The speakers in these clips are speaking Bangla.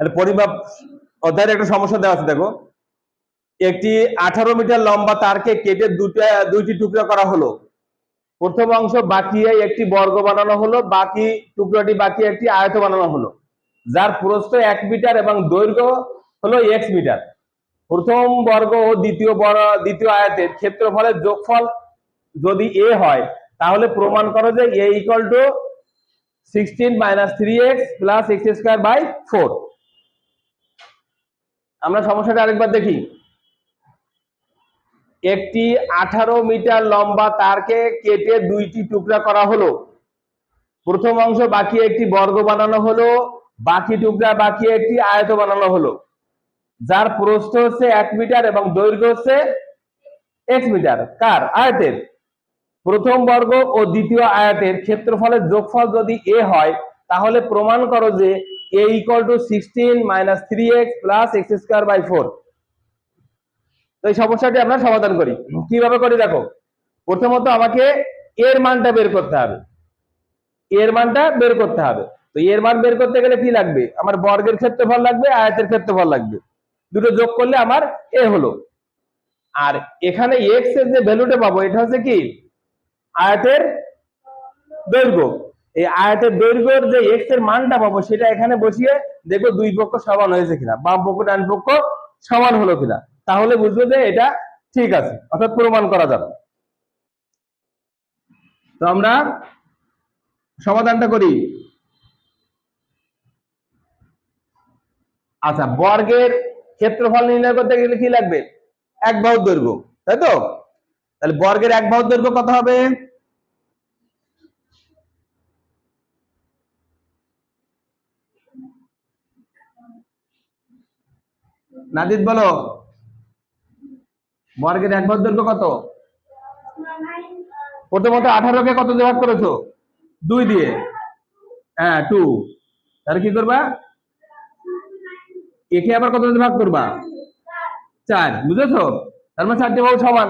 তাহলে পরিমাপ অধ্যায়ের একটা সমস্যা দেওয়া আছে, দেখো। একটি আঠারো মিটার লম্বা তারকে কেটে দুটা, দুইটি টুকরা করা হলো। প্রথম অংশ বাকিয়ে একটি বর্গ বানানো হলো, বাকি টুকরাটি বাকি একটি আয়ত বানানো হলো। যার প্রস্থ এক মিটার এবং দৈর্ঘ্য হলো এক্স মিটার। প্রথম বর্গ ও দ্বিতীয় দ্বিতীয় আয়তের ক্ষেত্রফলের যোগফল যদি এ হয়, তাহলে প্রমাণ করো যে A equal to sixteen minus three x plus x square by four আমরা সমস্যাটা আরেকবার দেখি। একটি আঠারো মিটার লম্বা তারকে কেটে দুইটি টুকরা করা হলো। প্রথম অংশ বাকি একটি বর্গ বানানো হলো, বাকি টুকরা বাকি একটি আয়ত বানানো হলো। যার প্রস্থ হচ্ছে এক মিটার এবং দৈর্ঘ্য হচ্ছে এক মিটার। কার? আয়তের। প্রথম বর্গ ও দ্বিতীয় আয়াতের ক্ষেত্রফলের যোগফল যদি এ হয়, তাহলে প্রমাণ করো যে equal to sixteen minus three x plus x square by four তো এই সমস্যাটি আমরা সমাধান করি। কীভাবে করি দেখো? প্রথমত আমাকে এর মানটা বের করতে হবে। এর মানটা বের করতে হবে। তো এর মান বের করতে গেলে কি লাগবে? আমার বর্গের ক্ষেত্রফল লাগবে, আয়তের ক্ষেত্রফল লাগবে। দুটো যোগ করলে আমার এ হলো। আর এখানে এক্সের যে ভ্যালুটা পাবো, এটা হচ্ছে কি? আয়তের দৈর্ঘ্য। এই আয়তের দৈর্ঘ্যের যে এক্সের মানটা পাবো, সেটা এখানে বসিয়ে দেখব দুই পক্ষ সমান হয়েছে কিনা, বাম পক্ষ, ডান পক্ষ সমান হলো কিনা। তাহলে বুঝব যে এটা ঠিক আছে, অর্থাৎ প্রমাণ করা যাবে। তো আমরা সমাধানটা করি। আচ্ছা বর্গের ক্ষেত্রফল নির্ণয় করতে গেলে কি লাগবে? এক বাহুর দৈর্ঘ্য, তাই তো? তাহলে বর্গের এক বাহুর দৈর্ঘ্য কত হবে? নাদিদ বলো। বর্গের এক বাহুর দৈর্ঘ্য কত? প্রথমত আঠারোকে কত দিয়ে করেছ? দুই দিয়ে। হ্যাঁ টু তাহলে কি করবা? একে আবার কত ভাগ করবা? চার। বুঝেছ? তার মানে চারটে বাহু সমান।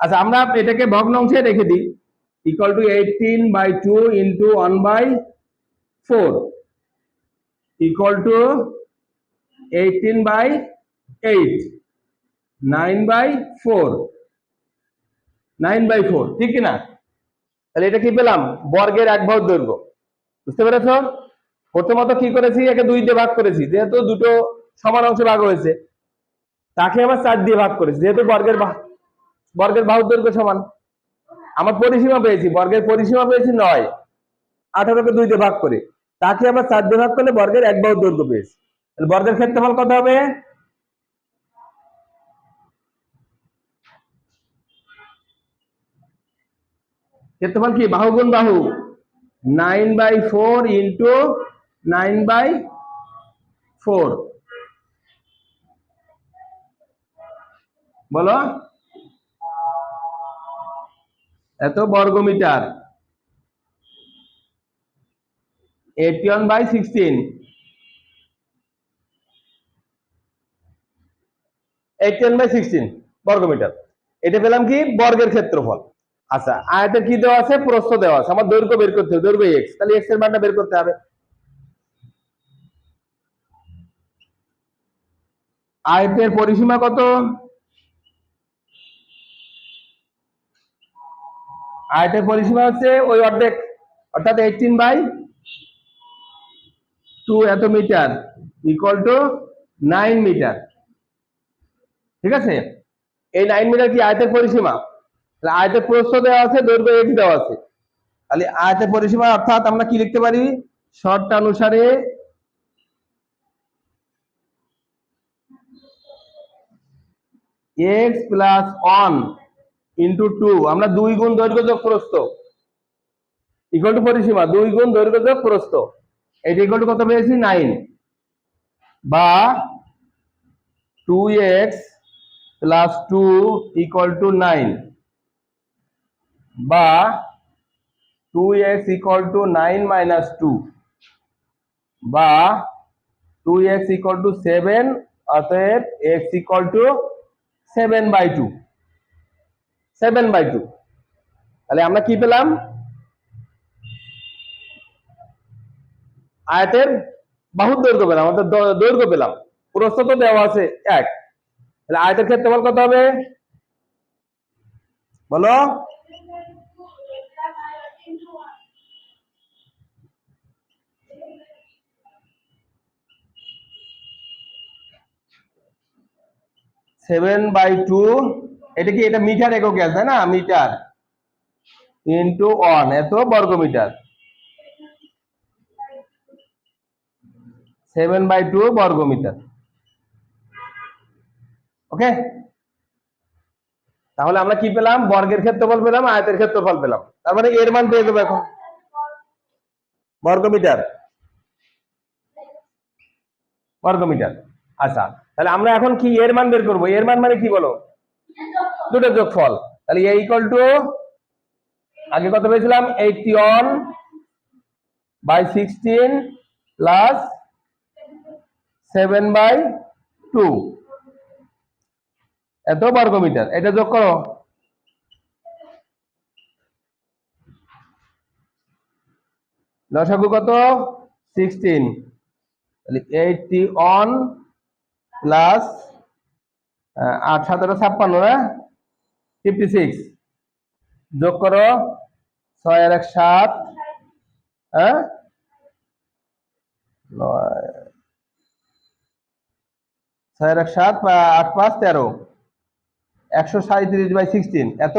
আচ্ছা আমরা এটাকে ভগ্ন অংশে রেখে দিই। Equal to eighteen by two into one by four equal to eighteen by eight nine by four nine by four ঠিক কিনা? তাহলে এটা কি পেলাম? বর্গের এক ভাগ দৈর্ঘ্য। বুঝতে পেরেছ? প্রথমত কি করেছি? একে দুই দিয়ে ভাগ করেছি। যেহেতু দুটো সমান অংশে ভাগ হয়েছে, তাকে আবার চার দিয়ে ভাগ করেছি। যেহেতু বর্গের বর্গের বাহুর দৈর্ঘ্য সমান। আমার পরিসীমা পেয়েছি, বর্গের পরিসীমা পেয়েছি নয়। আঠারোকে দুই দিয়ে ভাগ করে। তাকে আবার চার দিয়ে ভাগ করলে বর্গের এক বাহুর দৈর্ঘ্য পেয়েছি। বর্গের ক্ষেত্রফল কত হবে? ক্ষেত্রফল কি? বাহু গুণ বাহু। Nine by four into nine by four. বলো। এত বর্গ metre eighty one by sixteen eighty one by sixteen বর্গ মিটার এটা পেলাম কি? বর্গের ক্ষেত্রফল। আচ্ছা আয়তের কি দেওয়া আছে? প্রস্থ দেওয়া আছে। আমার দৈর্ঘ্য বের করতে হবে, দৈর্ঘ্য এক্স তাহলে এক্সের মানটা বের করতে হবে। আয়তের পরিসীমা কত? আয়তের পরিসীমা হচ্ছে ওই অর্ধেক, অর্থাৎ এইটিন বাই টু এত metre equal to nine metre ঠিক আছে? এই নাইন মিটার কি আয়তের পরিসীমা? তাহলে আয়তের প্রস্থ দেওয়া আছে, দৈর্ঘ্য এক্স দেওয়া আছে। তাহলে আয়তের পরিসীমা অর্থাৎ আমরা কি লিখতে পারি? শর্ত অনুসারে x plus one into two আমরা দুই গুণ দৈর্ঘ্য যোগ প্রস্থ। ইকুয়াল টু পরিসীমা, দুই গুণ দৈর্ঘ্য যোগ প্রস্থ। এটা ইকুয়াল টু কত পেয়েছি? নাইন বা two x plus two equal to nine বা two x equal to nine minus two বা two x equal to seven অতএব x equal to seven by two seven by two তাহলে আমরা কি পেলাম? আয়তের বাহুর দৈর্ঘ্য পেলাম দ- দৈর্ঘ্য পেলাম। প্রস্থ তো দেওয়া আছে এক। তাহলে আয়তের ক্ষেত্রফল কত হবে? বলো। সেভেন বাই টু এটা কি এটা মিটার এককে আছে তাই না? মিটার ইন্টু ওয়ান এত বর্গ মিটার সেভেন বাই টু বর্গ মিটার ওকে তাহলে আমরা কি পেলাম? বর্গের ক্ষেত্রফল পেলাম, আয়তের ক্ষেত্রফল পেলাম। তার মানে এর মান পেয়ে যাব এখন। বর্গ মিটার বর্গ মিটার আচ্ছা তাহলে আমরা এখন কি এর মান বের করব? এর মান মানে কি বলো? দুটো যোগফল। তাহলে এ ইকুয়াল টু আগে কত পেয়েছিলাম? Eighty one by sixteen plus seven by two এত বর্গ মিটার এটা যোগ করো। লসাগু কত? সিক্সটিন এইটটি ওয়ান প্লাস আট, সতেরো, ছাপ্পান্ন না ফিফটি সিক্স যোগ করো। ছয় আর এক, সাত। হ্যাঁ? নয় ছয়, এক, সাত আট, পাঁচ, তেরো। একশো সাঁত্রিশ বাই সিক্সটিন এত?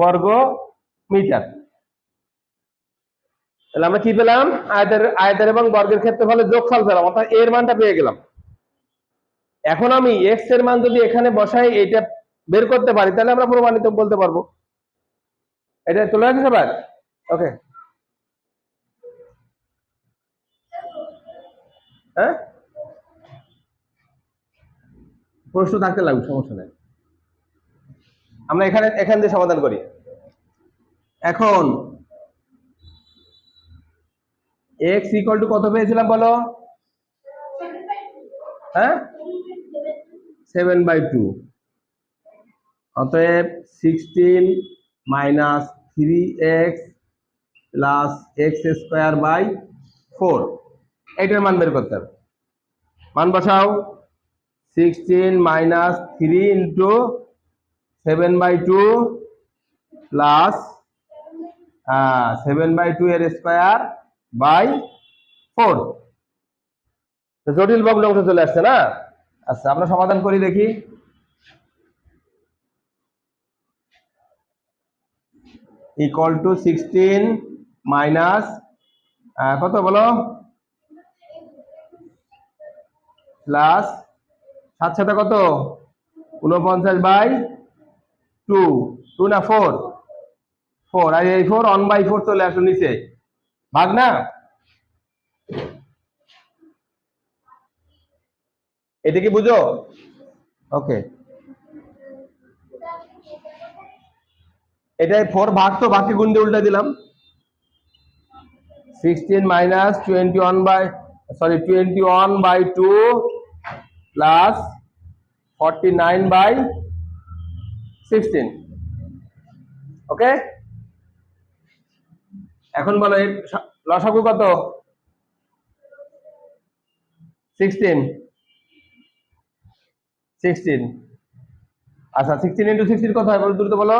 বর্গ মিটার। তাহলে আমরা কি পেলাম? আয়তের আয়তের এবং বর্গের ক্ষেত্রে ক্ষেত্রফলের যোগফল পেলাম, অর্থাৎ এর মানটা পেয়ে গেলাম। এখন আমি এক্সের মান যদি এখানে বসাই এটা বের করতে পারি, তাহলে আমরা প্রমাণিত বলতে পারব। এটা চলে আসছে সবার? ওকে হ্যাঁ? প্রশ্ন থাকতে লাগবে, সমস্যা নেই। আমরা এখানে, এখান দিয়ে সমাধান করি। এখন এক্স ইকুয়াল টু কত পেয়েছিলাম বলো? হ্যাঁ? সেভেন বাই টু অতএব sixteen minus three x plus x square by four এইটার মান বের করতে হবে। মান বসাও। Sixteen minus three into seven by two plus seven by two এর স্কোয়ার বাই ফোর জটিল ভগ্ন অংশ চলে আসছে না? আচ্ছা আমরা সমাধান করি দেখি। ইকুয়াল টু সিক্সটিন মাইনাস কত বলো? প্লাস সাত সাথে কত? উনপঞ্চাশ বাই টু টু না ফোর ফোর আর এই ফোর ওয়ান বাই ফোর চলে আসলো নিচে। ভাগ না? এটা কি বুঝো? ওকে এটাই ফোর ভাগ তো বাকি গুণ দিয়ে উল্টা দিলাম। Sixteen minus twenty one by sorry twenty one by two plus forty nine by sixteen okay এখন বলো, এর লসাগু কত? সিক্সটিন সিক্সটিন আচ্ছা সিক্সটিন ইন্টু সিক্সটিন কত হয় বলো দ্রুত বলো?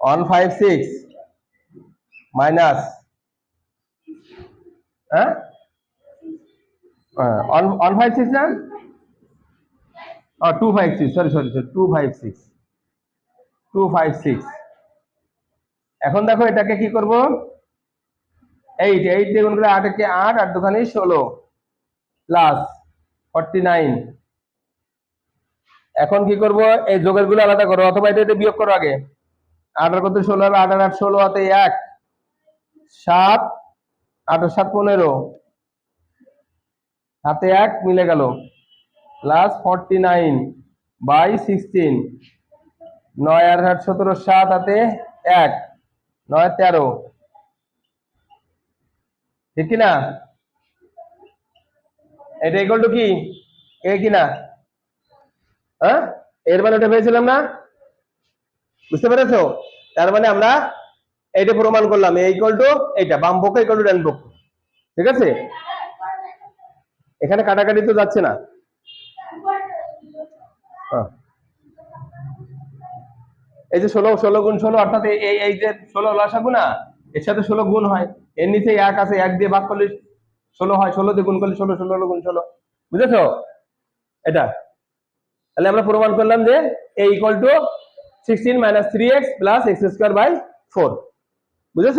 ওয়ান ফাইভ সিক্স মাইনাস হ্যাঁ? ওয়ান ফাইভ সিক্স না? Two five six sorry sorry sorry two five six two five six এখন দেখো এটাকে কি করব? এইট এইট দিয়ে গুণ করে আট একে আট আট দোকানে ষোলো প্লাস ফর্টি নাইন এখন কি করব? এই যোগেরগুলো আলাদা করো, অথবা এটা বিয়োগ করো আগে। আট আর কত? ষোলো আট আর আট, ষোলো হাতে এক। সাত, আট সাত পনেরো। হাতে এক, মিলে গেল। Plus forty nine by sixteen নয় আর আট সতেরো, সাত হাতে এক, নয় তেরো। ঠিক কি না এটা ইকুয়াল টু কি? এ কি না হ্যাঁ? এর মানে ওটা পেয়েছিলাম না? বুঝতে পেরেছ? তার মানে আমরা এটা প্রমাণ করলাম এ ইকুয়াল টু এইটা বাম পক্ষ ইকুয়াল টু ডান পক্ষ। ঠিক আছে? এখানে কাটাকাটি তো যাচ্ছে না। এই যে ষোলো ষোলো গুণ ষোলো, অর্থাৎ এই- এই যে ষোলো লসাগু না এর সাথে ষোলো গুণ হয়। এর নিচে এক আছে, এক দিয়ে ভাগ করলে ষোলো হয়, ষোলো দিয়ে গুণ করলে ষোলো ষোলো গুণ ষোলো। বুঝেছ? এটা। তাহলে আমরা প্রমাণ করলাম যে A equal to sixteen minus three x plus x square by four বুঝেছ?